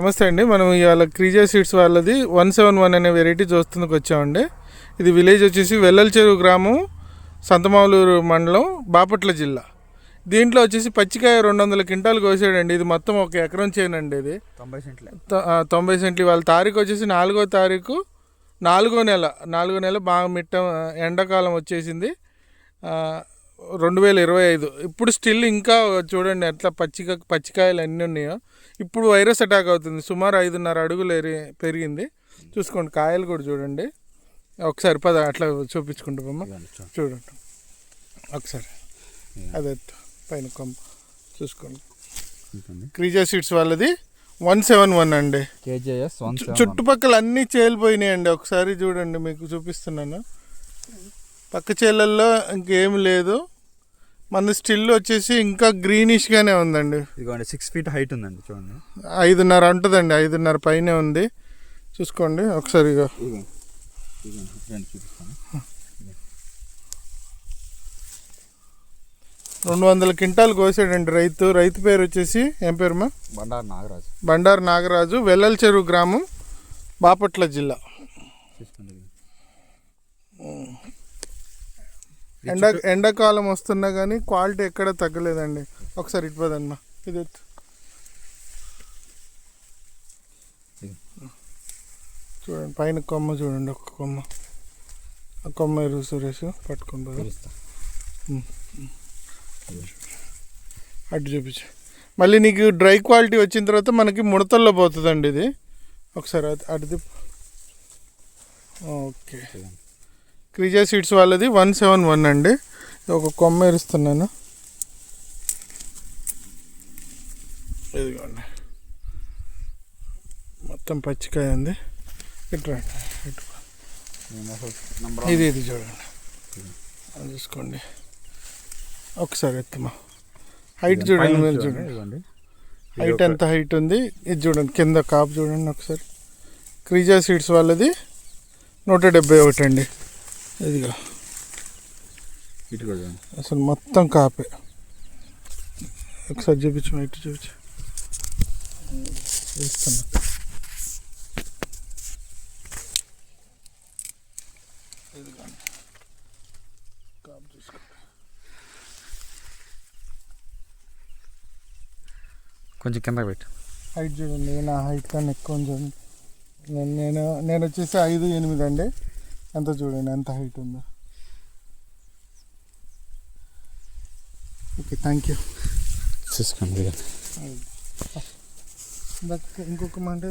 నమస్తే అండి. మనం ఇవాళ క్రీజా సీడ్స్ వాళ్ళది వన్ సెవెన్ వన్ అనే వెరైటీ చూస్తుందుకు వచ్చామండి. ఇది విలేజ్ వచ్చేసి వెల్లల చెరువు గ్రామం సంతమావులూరు మండలం బాపట్ల జిల్లా. దీంట్లో వచ్చేసి పచ్చికాయ రెండు వందల క్వింటాలు కోసాడండి. ఇది మొత్తం ఒక ఎకరం చేయనండి ఇది. తొంభై సెంట్లే. తొంభై సెంట్లు. వాళ్ళ తారీఖు వచ్చేసి నాలుగో తారీఖు నాలుగో నెల. నాలుగో నెల బాగా మిట్ట ఎండాకాలం వచ్చేసింది. రెండు వేల ఇరవై ఐదు. ఇప్పుడు స్టిల్ ఇంకా చూడండి ఎట్లా పచ్చిక పచ్చికాయలు అన్నీ ఉన్నాయో? ఇప్పుడు వైరస్ అటాక్ అవుతుంది. సుమారు ఐదున్నర అడుగులు పెరిగింది. చూసుకోండి కాయలు కూడా చూడండి. ఒకసారి పద అట్లా చూపించుకుంటామమ్మా చూడండి. ఒకసారి. అదే పైన కొమ్మ. చూసుకోండి. క్రీజా సీడ్స్ వాళ్ళది వన్ సెవెన్ వన్ అండి. చుట్టుపక్కల అన్ని చేలిపోయినాయండి. ఒకసారి చూడండి మీకు చూపిస్తున్నాను. పక్క చేలల్లో ఇంకేం లేదు. మన స్టిల్ వచ్చేసి ఇంకా గ్రీనిష్గానే ఉందండి. ఇదిగోండి సిక్స్ ఫీట్ హైట్ ఉందండి చూడండి. ఐదున్నర ఉంటుందండి ఐదున్నర పైనే ఉంది. చూసుకోండి ఒకసారి రెండు వందల క్వింటాలు కోసాడండి రైతు. రైతు పేరు వచ్చేసి ఏం పేరుమా బండారు నాగరాజు. బండారు నాగరాజు వెల్లల చెరువు గ్రామం బాపట్ల జిల్లా చూసుకోండి ఎండ ఎండాకాలం వస్తున్నా కానీ క్వాలిటీ ఎక్కడ తగ్గలేదండి. ఒకసారి ఇటుపోదమ్మా ఇది. చూడండి పైన కొమ్మ చూడండి ఒక్క కొమ్మ. ఆ కొమ్మ ఎరువు సురేష్ పట్టుకొని పోదాం. చూపిస్తా అటు చూపించు. మళ్ళీ నీకు డ్రై క్వాలిటీ వచ్చిన తర్వాత మనకి ముడతల్లో పోతుందండి ఇది. ఒకసారి అటు- ఓకే. క్రీజా సీడ్స్ వాళ్ళది వన్ సెవెన్ వన్ అండి. ఒక కొమ్మ ఎరుస్తున్నాను. ఇదిగోండి. మొత్తం పచ్చికాయ ఉంది. ఇటు రండి ఇటు ఇది ఇది చూడండి. అది చూసుకోండి. ఒకసారి ఎత్తమా? హైట్ చూడండి మీరు చూడండి హైట్ ఎంత హైట్ ఉంది? ఇది చూడండి కింద కాపు చూడండి ఒకసారి. క్రీజా సీడ్స్ వాళ్ళది నూట డెబ్బై ఒకటి అండి. ఇదిగో. ఇటు కూడా అసలు మొత్తం కాపే. ఒకసారి చూపించు ఇటు చూపించు. చూసుకో. కొంచెం కింద పెట్టు. హైట్ చూడండి నా హైట్ కన్నా ఎక్కువ ఉంది చూడండి. నేను నేను నేను వచ్చేసి ఐదు ఎనిమిది అండి. ఎంత చూడండి ఎంత హైట్ ఉందో. ఓకే థ్యాంక్ యూ చూసుకోండి. ఇంకొక మాట